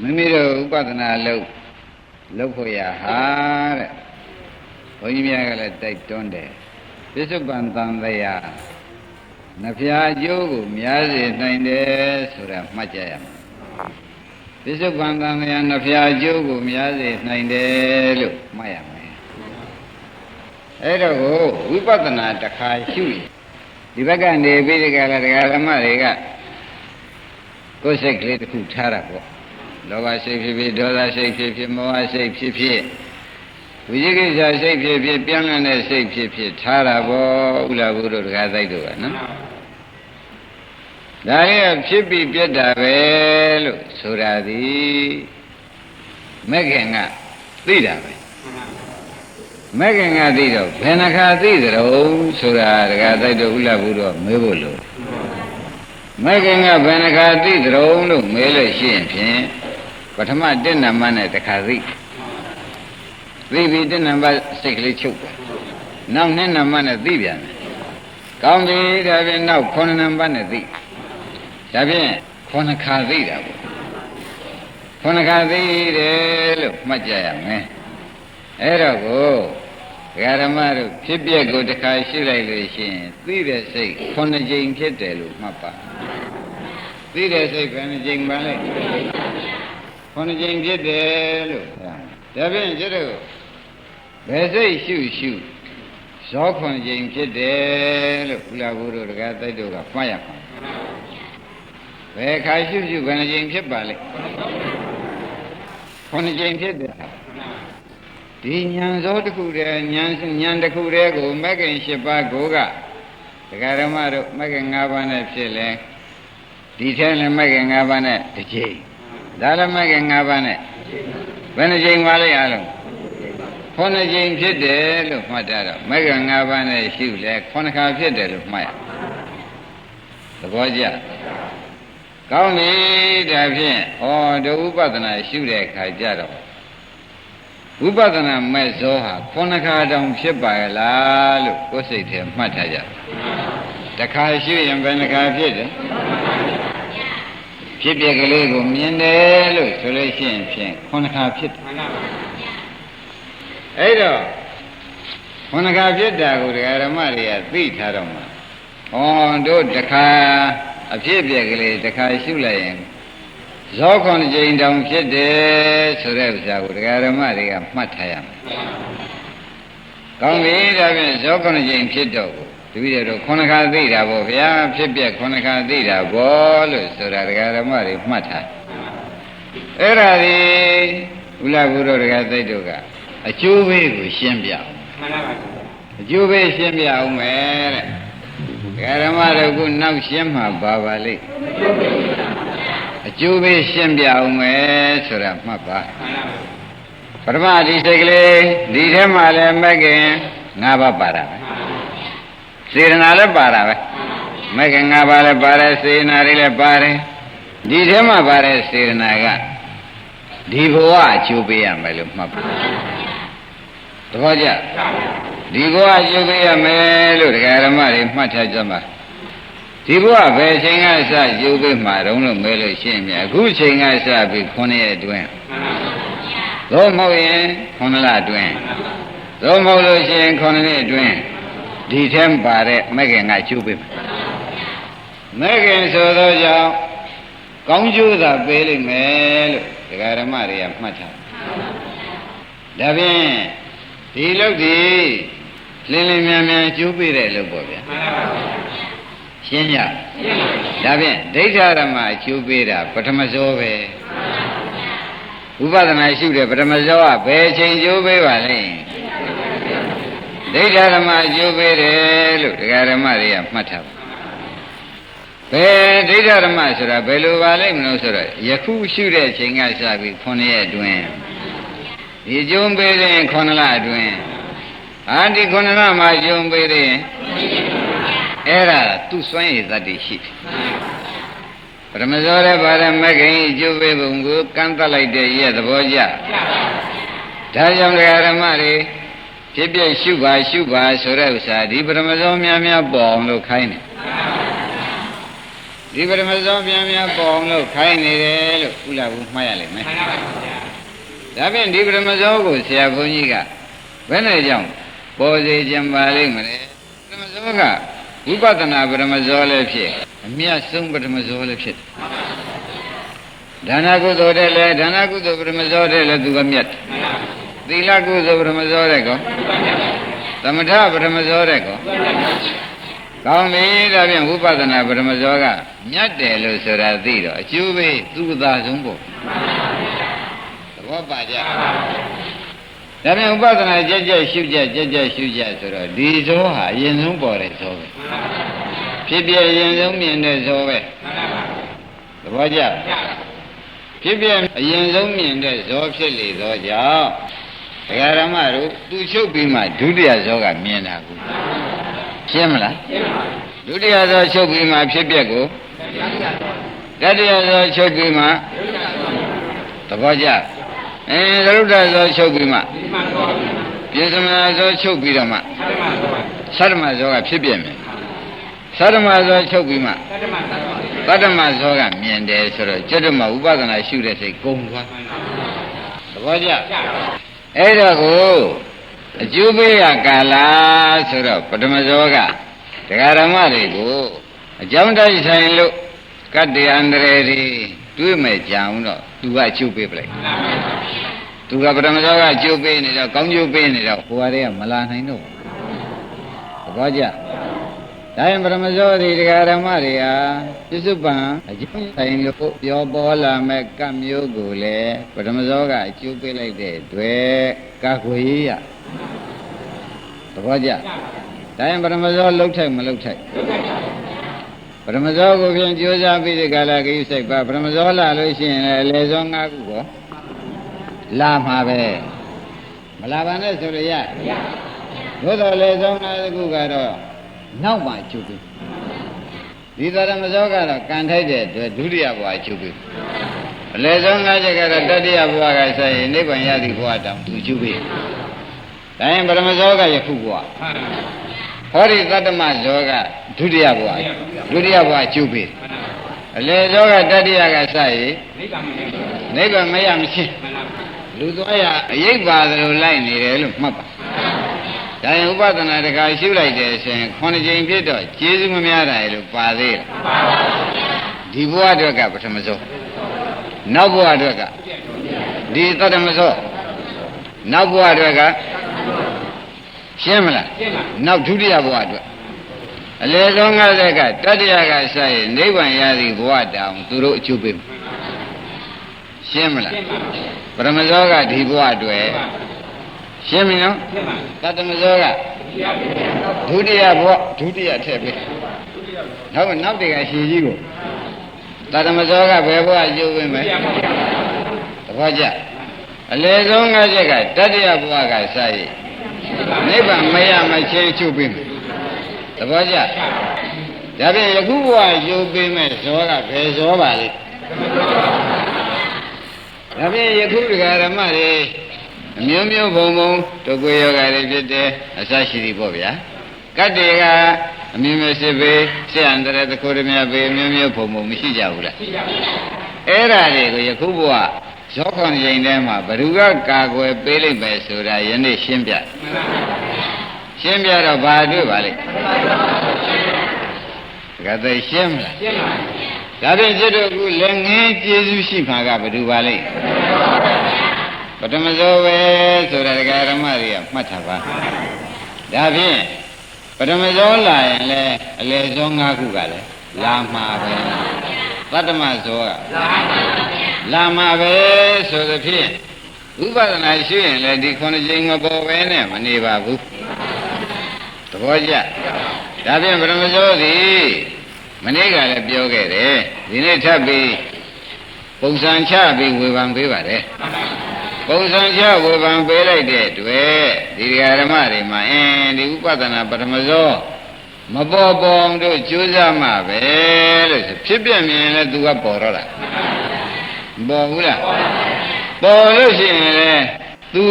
မိမိတို့ဥပဒနာလုပ်လုပ်ဖို့ရဟာတဲ့ဘုန်းကြီးများကလည်းတိုက်တွန်းတယ်ပစ္စုပန်တန်တရားနှဖျားအကျိုးကိုများစေနိုင်တယ်ဆိုတာမှတ်ကြရမယ်ပစ္စုပန်တန်တရားနှဖျားအကျိုးကိုများစေနိုင်တယ်လို့မှတ်ရမယ်အဲ့တော့ကိုဝိပဿနာတစ်ခါရှုရင်ဒီဘက်ကနေပြီးဒီကလာတရားဓမ္မတွေကကိုယ်စိတ်ကလေးတစ်ခုထားတာပေါ့ လောဘစိတ်ဖြစ်ဖြစ်ဒေါသစိတ်ဖြစ်ဖြစ်မောဟစိတ်ဖြစ်ဖြစ်ဝိဇိကိစ္စစိတ်ဖြစ်ဖြစ်ပြန်လည်တဲ့စိတ်ဖြစ်ဖြစ်ထားတာပေါ့ဥလာဘုဒ္ဓတရားသိုက်တို့ကနော်ဒါရီကဖြစ်ပြီးပြတ်တာပဲလို့ဆိုတာဒီမဲ့ခင်ကသိတာပဲမဲ့ခင်ကသိတော့ဘယ်နှခါသိကြတော့ဆိုတာတရားသိုက်တို့ဥလာဘုဒ္ဓမေးဖို့လို့မဲ့ခင်ကဘယ်နှခါသိကြတော့လို့မေးလို့ရှိရင်ဖြင့် ပထမတင့်နံပါတ်နဲ့တစ်ခါသိသိပြီးတင့်နံပါတ်စိတ်ကလေးချုပ်တယ်နောက်နှစ်နံပါတ်နဲ့သိပြန်တယ်ကောင်းပြီဒါဖြင့်နောက်ခုနှစ်နံပါတ်နဲ့သိဒါဖြင့်ခုနှစ်ခါသိတာပေါ့ခုနှစ်ခါသိတယ်လို့မှတ်ကြရမယ်အဲ့တော့ကိုဂရမတို့ဖြစ်ပျက်ကိုတစ်ခါရှုလိုက်လို့ရှိရင်သိတဲ့စိတ်ခုနှစ်ကြိမ်ဖြစ်တယ်လို့မှတ်ပါသိတဲ့စိတ်ဘယ်နှကြိမ်ပါလဲ ခုနှစ်ကြိမ်ဖြစ်တယ်လို့ဒါဖြင့်ကျတော့ဘယ်စိတ်ရှုရှုဇောခုနှစ်ကြိမ်ဖြစ်တယ်လို့ဘုရားဘုရားတရားတိုက်တို့ကမှတ်ရမှာဘယ်ခါရှုရှုဘယ်နှကြိမ်ဖြစ်ပါလဲခုနှစ်ကြိမ်ဖြစ်တယ်ဒီဉာဏ်ဇောတစ်ခုတည်းဉာဏ်ဉာဏ်တစ်ခုတည်းကိုမဂ္ဂင်၈ပါးကိုကတရားဓမ္မတို့မဂ္ဂင်၅ပါးနဲ့ဖြစ်လဲဒီထဲလည်းမဂ္ဂင်၅ပါးနဲ့တစ်ကြိမ် ဒါလည်းမဂ္ဂင်၅ပါးနဲ့ဘယ်နှကြိမ်ပါလဲအားလုံးခုနှစ်ကြိမ်ဖြစ်တယ်လို့မှတ်တာတော့မဂ္ဂင်၅ပါးနဲ့ရှုလဲခုနှစ်ခါဖြစ်တယ်လို့မှတ်ရသဘောကျကောင်းပြီဒါဖြင့်ဩဒုဥပဒနာရှုတဲ့အခါကျတော့ဝိပဿနာမဲ့ဇောဟာခုနှစ်ခါတောင်ဖြစ်ပါရဲ့လားလို့ကိုယ်စိတ်ထဲမှတ်ထားကြတခါရှုရင်ဘယ်နှခါဖြစ်တယ် ဖြစ်ပြကလေးကိုမြင်တယ်လို့ဆိုလို့ရှိရင်ဖြင့်ခုနှစ်ခါဖြစ်တယ်အဲ့တော့ခုနှစ်ခါဖြစ်တာကိုဒကာဓမ္မတွေကသိထားတော့မှာဩတို့တခါအဖြစ်ပြက်ကလေးတခါရှုလိုက်ရင်ဇောခွန်ကြိမ်တောင်ဖြစ်တယ်ဆိုတဲ့ဥစ္စာကိုဒကာဓမ္မတွေကမှတ်ထားရမယ်။ကောင်းပြီဒါဖြင့်ဇောခွန်ကြိမ်ဖြစ်တော့ကို တပည့်တော်ခုနှစ်ခါသိတာပေါ့ဗျာဖြစ်ပြက်ခုနှစ်ခါသိတာပေါ့လို့ဆိုတာဒကာဓမ္မတွေမှတ်ထား။အဲ့ဒါဒီဥလာဘုရောဒကာသိတ်တို့ကအကျိုးပေးကိုရှင်းပြအောင်မှန်ပါပါအကျိုးပေးရှင်းပြအောင်မယ်တဲ့ဒကာဓမ္မတို့ကနောက်ရှင်းမှာပါပါလိမ့်အကျိုးပေးရှင်းပြအောင်မယ်ဆိုတာမှတ်ပါမှန်ပါပါပထမဒီစိတ်ကလေးဒီထဲမှာလည်းမကင်၅ပါးပါတာပဲ စေရနာလည်းပါတာပဲမကင်၅ပါးလည်းပါတယ်စေရနာတွေလည်းပါတယ်ဒီထဲမှာပါတဲ့စေရနာကဒီဘဝအကျိုးပေးရမယ်လို့မှတ်ပါသဘောကျဒီဘဝအကျိုးပေးရမယ်လို့တရားဓမ္မတွေမှတ်ထားကြမှာဒီဘဝဘယ်ချိန်ကစကျိုးပေးမှာတုံးလို့မဲလို့ရှင်းမြအခုချိန်ကစပြီး9ရက်အတွင်းမှန်ပါပါသို့မဟုတ်ရင်9လအတွင်းသို့မဟုတ်လို့ရှိရင်9နှစ်အတွင်း ဒီထဲမှာပါတဲ့မဂ္ဂင်ကကျိုးပေးမှာမဂ္ဂင်ဆိုသောကြောင့်ကောင်းကျိုးသာပေးလိမ့်မယ်လို့ဒကာဓမ္မတွေကမှတ်ထားဒါဖြင့်ဒီလုတ်ဒီလင်းလင်းမြန်မြန်ကျိုးပေးတဲ့လုတ်ပေါ့ဗျာမှန်ပါပါရှင်းကြရှင်းပါပြီဒါဖြင့်ဒိဋ္ဌဓမ္မကျိုးပေးတာပထမဇောပဲဥပဒနာရှုတဲ့ပထမဇောကဘယ်ချိန်ကျိုးပေးပါလဲ ဒိဋ္ဌဓမ္မကျိုးပေးတယ်လို့တရားဓမ္မတွေကမှတ်ထားပါဘယ်ဒိဋ္ဌဓမ္မဆိုတာဘယ်လိုပါလိမ့်မလို့ဆိုတော့ယခုရှုတဲ့ချိန်ကစပြီး9ရက်အတွင်းဒီကျုံပေးတဲ့9လအတွင်းဟာဒီ9လမှာကျုံပေးတဲ့အဲ့ဒါသူစွမ်းရည်သတ္တိရှိတယ်ပရမဇောရဲ့ဗာရမဂ္ဂင်အကျိုးပေးပုံကိုကန့်သက်လိုက်တဲ့ရဲ့သဘောကျဒါကြောင့်ဓမ္မတွေ ဖြစ်ဖြစ်ရှုပါရှုပါဆိုတဲ့ဥစ္စာဒီပရမဇောများများပေါ်အောင်လို့ခိုင်းတယ်ဒီပရမဇောပြန်ပြန်ပေါ်အောင်လို့ခိုင်းနေတယ်လို့ဥလာဘူးမှားရလိမ့်မယ်မှန်ပါပါဗျာဒါဖြင့်ဒီပရမဇောကိုဆရာဘုန်းကြီးကဘယ်နဲ့ကြောင့်ပေါ်စေခြင်းပါလိမ့်မလဲပရမဇောကဝိပဿနာပရမဇောလည်းဖြစ်အမြတ်ဆုံးပရမဇောလည်းဖြစ်ဒါနကုသိုလ်တဲ့လည်းဒါနကုသိုလ်ပရမဇောတဲ့လည်းသူကမြတ်တယ်မှန်ပါပါ သီလကုသိုလ်ပရမဇောတဲ့ကောသမထပရမဇောတဲ့ကောကောင်းပြီဒါဖြင့်ဝိပဿနာပရမဇောကမြတ်တယ်လို့ဆိုတာသိတော့အကျိုးပေးသူ့သာဆုံးပေါ့သဘောပါကြဒါဖြင့်ဥပဒနာကြက်ကြက်ရှုကြက်ကြက်ကြက်ရှုကြက်ဆိုတော့ဒီဇောဟာအရင်ဆုံးပေါ်တဲ့ဇောပဲဖြစ်ပြအရင်ဆုံးမြင်တဲ့ဇောပဲသဘောကျဖြစ်ပြအရင်ဆုံးမြင်တဲ့ဇောဖြစ်လေသောကြောင့် ဒကာရမတို့သူချုပ်ပြီးမှဒုတိယဇောကမြင်တာကူရှင်းမလားဒုတိယဇောချုပ်ပြီးမှဖြစ်ပြကိုတတိယဇောချုပ်ပြီးမှသဘောကျအဲသရုဒ္ဓဇောချုပ်ပြီးမှဒီမှာတော့ပြင်စမဇောချုပ်ပြီးတော့မှသတ္တမတော့သတ္တမဇောကဖြစ်ပြမယ်သတ္တမဇောချုပ်ပြီးမှသတ္တမတော့သတ္တမဇောကမြင်တယ်ဆိုတော့ကျွတ်တမဥပဒနာရှုတဲ့စိတ်ကုန်သွားသဘောကျကြာ အဲ့တော့ကိုအကျိုးပေးရကာလာဆိုတော့ပထမဇောကဒကာရမတွေကိုအကြောင်းတိုက်ဆိုင်လို့ကတ္တယန္တရေတွေတွေးမဲ့ကြအောင်တော့သူကအကျိုးပေးပလိုက်သူကပထမဇောကအကျိုးပေးနေတော့ကောင်းကျိုးပေးနေတော့ဟိုဟာတွေကမလာနိုင်တော့ဘူးသဘောကျ ဒါရင်ပထမဇောဒီဒကာရမတွေဟာပြစ္စုပန်အကျိုးဆိုင်လို့ပြောပေါ်လာမဲ့ကံမျိုးကိုလည်းပထမဇောကအကျိုးပေးလိုက်တဲ့အတွက်ကာကွယ်ရေးရသဘောကျဒါရင်ပထမဇောလှုပ်ထိုက်မလှုပ်ထိုက်ပထမဇောကိုဖြင့်ကြိုးစားပြီးဒီကလာကိစ္စစိတ်ပါပထမဇောလာလို့ရှိရင်လည်းအလေဇော၅ခုကောလာမှာပဲမလာပါနဲ့ဆိုရရသို့တော်လေဇော၅ခုကတော့ နောက်မှကျုပ်ပြီဒီသရမဇောကတော့ကံထိုက်တဲ့အတွက်ဒုတိယဘဝကျုပ်ပြီအလေဇော၅ချက်ကတော့တတိယဘဝကဆက်ရင်နိဗ္ဗာန်ရသည့်ဘဝတောင်သူကျုပ်ပြီဒါရင်ပထမဇောကယခုဘဝဟောဒီသတ္တမဇောကဒုတိယဘဝဒုတိယဘဝကျုပ်ပြီအလေဇောကတတိယကစရည်နိဗ္ဗာန်မရနိဗ္ဗာန်မရမချင်းမှန်လားလူသွားရအယိတ်ပါသလိုလိုက်နေတယ်လို့မှတ်ပါ ဒါရင်ဥပဒနာတခါရှုလိုက်တယ်ဆိုရင်ခုနှစ်ကြိမ်ဖြစ်တော့ကျေးဇူးမများတာလို့ပါသေးတယ်ဒီဘဝအတွက်ကပထမဇောနောက်ဘဝအတွက်ကဒီသတ္တမဇောနောက်ဘဝအတွက်ကရှင်းမလားရှင်းပါနောက်ဒုတိယဘဝအတွက်အလေဆုံး50ကတတိယကစရင်နိဗ္ဗာန်ရသည်ဘဝတောင်သူတို့အကျိုးပေးမယ်ရှင်းမလားရှင်းပါပရမဇောကဒီဘဝအတွက် ရှင်းပြီနော်ရှင်းပါတတမဇောကဒုတိယဘဝဒုတိယထည့်ပေးနောက်နောက်တကရှင်ကြီးကိုတတမဇောကဘယ်ဘဝအကျိုးပေးမယ်သဘောကျအလေဆုံး50ကတတိယဘဝကစရင်နိဗ္ဗာန်မရမချင်းအကျိုးပေးမယ်သဘောကျဒါဖြင့်ယခုဘဝအကျိုးပေးမဲ့ဇောကဘယ်ဇောပါလဲဒါဖြင့်ယခုဒကာရမတွေ အမျိုးမျိုးဘုံဘုံဒုက္ခယောဂတွေဖြစ်တယ်အစရှိသည်ပေါ့ဗျာကတ္တေကအမျိုးမျိုးစစ်ပေဆရာန္တရတခုတည်းများပေအမျိုးမျိုးဘုံဘုံမရှိကြဘူးလားရှိကြပါဘူးအဲ့ဒါတွေကိုယခုဘုရားရောခံရင်ထဲမှာဘ ᱹ ရုကကာကွယ်ပေးလိုက်မယ်ဆိုတာယနေ့ရှင်းပြရှင်းပြတော့ဘာတွေ့ပါလိမ့်ကတည်းရှင်းမလားရှင်းပါပါဒါဖြင့်စစ်တို့ကလည်းငင်းကျေးဇူးရှိမှာကဘယ်သူပါလိမ့် ပထမဇောပဲဆိုတာဒကာရမတွေကမှတ်ထားပါဒါဖြင့်ပထမဇောလာရင်လည်းအလေဇော၅ခုကလည်းလာမှာပဲသတ္တမဇောကလာမှာပဲဆိုသဖြင့်ဥပဒနာရှိရင်လည်းဒီခုနှစ်ကြိမ်မပေါ်ပဲနဲ့မနေပါဘူးသဘောကျဒါဖြင့်ဗရမဇောသည်မနေ့ကလည်းပြောခဲ့တယ်ဒီနေ့ထပ်ပြီးပုံစံချပြီးဝေဖန်ပေးပါတယ် ပုံစံချဝေဖန်ပေးလိုက်တဲ့အတွက်ဒီဓမ္မတွေမှာအင်းဒီဥပဒနာပထမဇောမပေါ်ပေါ်အောင်တို့ကြိုးစားမှပဲလို့ဆိုဖြစ်ပြမြင်လဲသူကပေါ်တော့တာမပေါ်ဘူးလားပေါ်လို့ရှိရင်လေသူ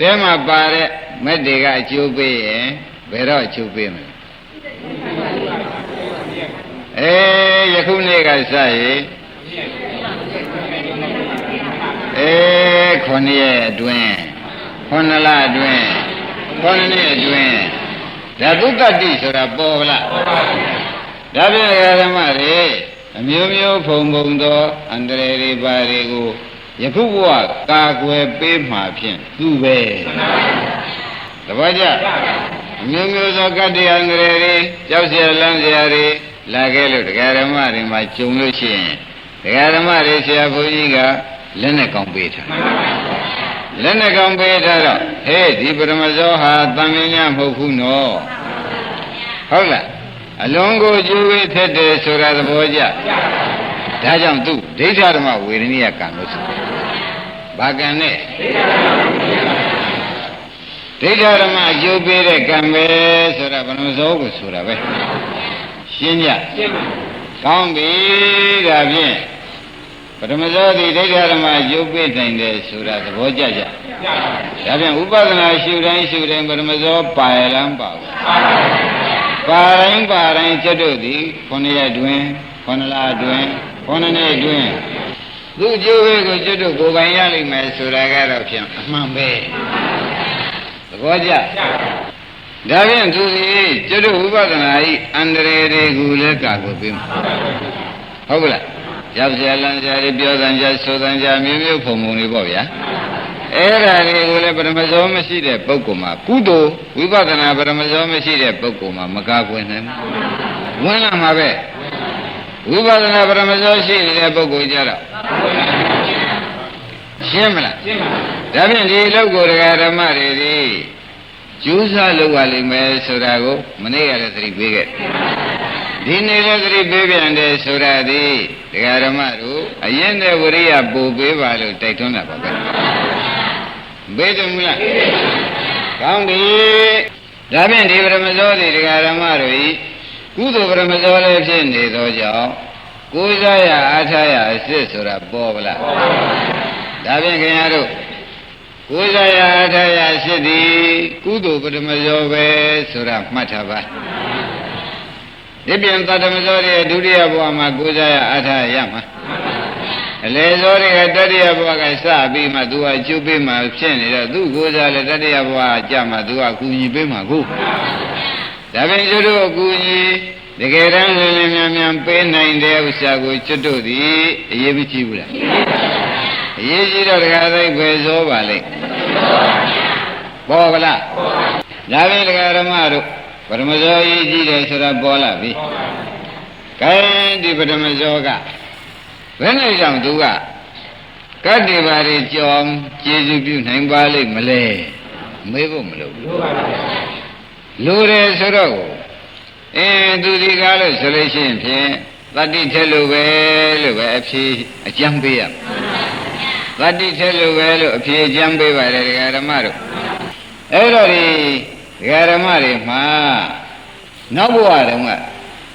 တဲမှာပါတဲ့မက်တွေကအကျိုးပေးရင်ဘယ်တော့အကျိုးပေးမလဲအေးယခုနေ့ကစရင် အေးခொနည်းရဲ့အတွင်းခொနလအတွင်းခொနည်းနှစ်အတွင်းဓာတုတ္တတိဆိုတာပေါ်ဗလားဒါဖြင့်ဓမ္မတွေအမျိုးမျိုးဖုံဖုံသောအန္တရာယ်တွေပါတွေကိုယခုဘဝကာကွယ်ပေးမှဖြင့်သူပဲတပည့်ကြအမျိုးမျိုးသောကတ္တယအန္တရာယ်တွေကြောက်เสียလန့်เสียတွေလာခဲ့လို့တရားဓမ္မတွေမှာဂျုံလို့ရှိရင်တရားဓမ္မတွေဆရာဘုန်းကြီးက လက်နဲ့ကောင်းပေးထားလက်နဲ့ကောင်းပေးထားတော့ဟေးဒီပရမဇောဟာတန်မြင်ညမဟုတ်ဘူးနော်ဟုတ်လားအလုံးကိုကျိုးဝေးထက်တယ်ဆိုတာသဘောကျဒါကြောင့်သူဒိဋ္ဌဓမ္မဝေဒနိယကံလို့ဆိုဘာကံနဲ့ဒိဋ္ဌဓမ္မအကျိုးပေးတဲ့ကံပဲဆိုတာပရမဇောကိုဆိုတာပဲရှင်းကြရှင်းပါကောင်းပြီဒါဖြင့် ပထမဇောတိဒိဋ္ဌဓမ္မရုပ်ပိနိုင်တယ်ဆိုတာသဘောကျကြကြပါဒါဖြင့်ဥပဒနာရှုတိုင်းရှုတိုင်းပထမဇောပါရလမ်းပါဘူးပါတိုင်းပါတိုင်းကျွတ်တို့သည်ခုနှစ်ရက်တွင်ခုနှစ်လတွင်ခုနှစ်နှစ်တွင်သူ့ကျိုးဝေးကိုကျွတ်တို့ကိုယ်ပိုင်ရလိမ့်မယ်ဆိုတာကတော့ဖြင့်အမှန်ပဲသဘောကျကြပါဒါဖြင့်သူသည်ကျွတ်တို့ဥပဒနာဤအန္တရာယ်တွေကိုလည်းကာကွယ်ပေးမှာဟုတ်ကလား ရောက်ကြလန်းကြရပြောသံကြဆိုသံကြမျိုးမျိုးဖုံဖုံတွေပေါ့ဗျာအဲ့ဒါတွေကိုလည်းပရမဇောမရှိတဲ့ပုဂ္ဂိုလ်မှာကုသိုလ်ဝိပဿနာပရမဇောမရှိတဲ့ပုဂ္ဂိုလ်မှာမကာကွယ်နိုင်ဘူးဝင်လာမှာပဲဝိပဿနာပရမဇောရှိနေတဲ့ပုဂ္ဂိုလ်ကြတော့ရှင်းမလားရှင်းပါဒါဖြင့်ဒီလောက်ကိုတရားဓမ္မတွေဒီကျိုးစားလုပ်ရလိမ့်မယ်ဆိုတာကိုမနေ့ကလည်းသတိပေးခဲ့တယ် ဒီနေ့လည်းသတိပေးပြန်တယ်ဆိုတာဒီတရားဓမ္မတို့အရင်တဲ့ဝရိယပို့ပေးပါလို့တိုက်တွန်းတာပါပဲဘေးတယ်မလားကောင်းပြီဒါဖြင့်ဒီပရမဇောဒီတရားဓမ္မတို့ဤကုသိုလ်ပရမဇောလည်းဖြစ်နေသောကြောင့်ကိုးစားရအားထားရအစ်စ်ဆိုတာပေါ်ဗလားဒါဖြင့်ခင်ဗျားတို့ကိုယ်စားရအထာရရှိသည်ကုသိုလ်ပထမဇောပဲဆိုတာမှတ်ထားပါ ဒီပြန်သတ္တမဇောရဲ့ဒုတိယဘဝမှာကိုယ်စားရအထာရမှာအလေဇောတွေကတတိယဘဝကစပြီးမှသူကအကျုပ်ပေးမှဖြစ်နေတော့သူကိုယ်စားလည်းတတိယဘဝကြမှာသူကအကူညီပေးမှာကိုဒါပြင်ကျွတ်တို့အကူညီတကယ်တမ်းလင်းလင်းမြန်မြန်ပေးနိုင်တဲ့ဥစ္စာကိုကျွတ်တို့သည်အရေးမကြီးဘူးလားအရေးကြီးတော့တခါသိခွေဇောပါလိမ့်ပေါ်ပါလားဒါပြင်တရားဓမ္မတို့ ပရမဇောရေးကြည့်တယ်ဆိုတာပေါ်လာပြီကဲဒီပရမဇောကဘယ်နဲ့ကြောင့်သူကကတ္တိပါရီကြောင်းကျေစုပြုနိုင်ပါလိမ့်မလဲမေးဖို့မလိုဘူးလို့ပါဗျာလူတယ်ဆိုတော့ကိုအင်းသူဒီကားလို့ဆိုလို့ရှိရင်ဖြင့်တတ္တိထဲလို့ပဲလို့ပဲအဖြေအကျမ်းပေးရမယ်တတ္တိထဲလို့ပဲလို့အဖြေအကျမ်းပေးပါတယ်ဒကာဓမ္မတို့အဲ့တော့ဒီ ဒကာဓမ္မတွေမှာနောက်ဘဝတုန်းက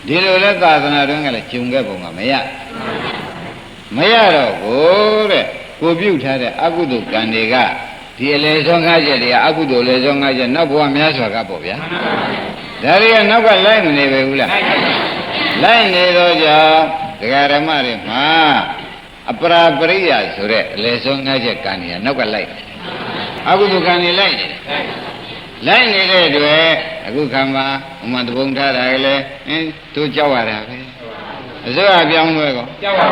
ဒီလိုလဲသာသနာတွင်းကလည်းဂျုံခဲ့ပုံကမရမရတော့ကိုတဲ့ကိုပြုတ်ထားတဲ့အကုသိုလ်ကံတွေကဒီအလေဆုံးငါးချက်တွေကအကုသိုလ်လေဆုံးငါးချက်နောက်ဘဝများစွာကပေါ့ဗျာဒါတွေကနောက်ကလိုက်မနေပဲဘူးလားလိုက်နေတော့ကြောင့်ဒကာဓမ္မတွေမှာအပရာပရိယဆိုတဲ့အလေဆုံးငါးချက်ကံကြီးကနောက်ကလိုက်တယ်အကုသိုလ်ကံကြီးလိုက်တယ် လိုက်နေတဲ့အတွက်အခုခံမှာဥမ္မာတပုံထားတာကလည်းအင်းသူကြောက်ရတာပဲအစိုးရပြောင်းလဲကောကြောက်ပါ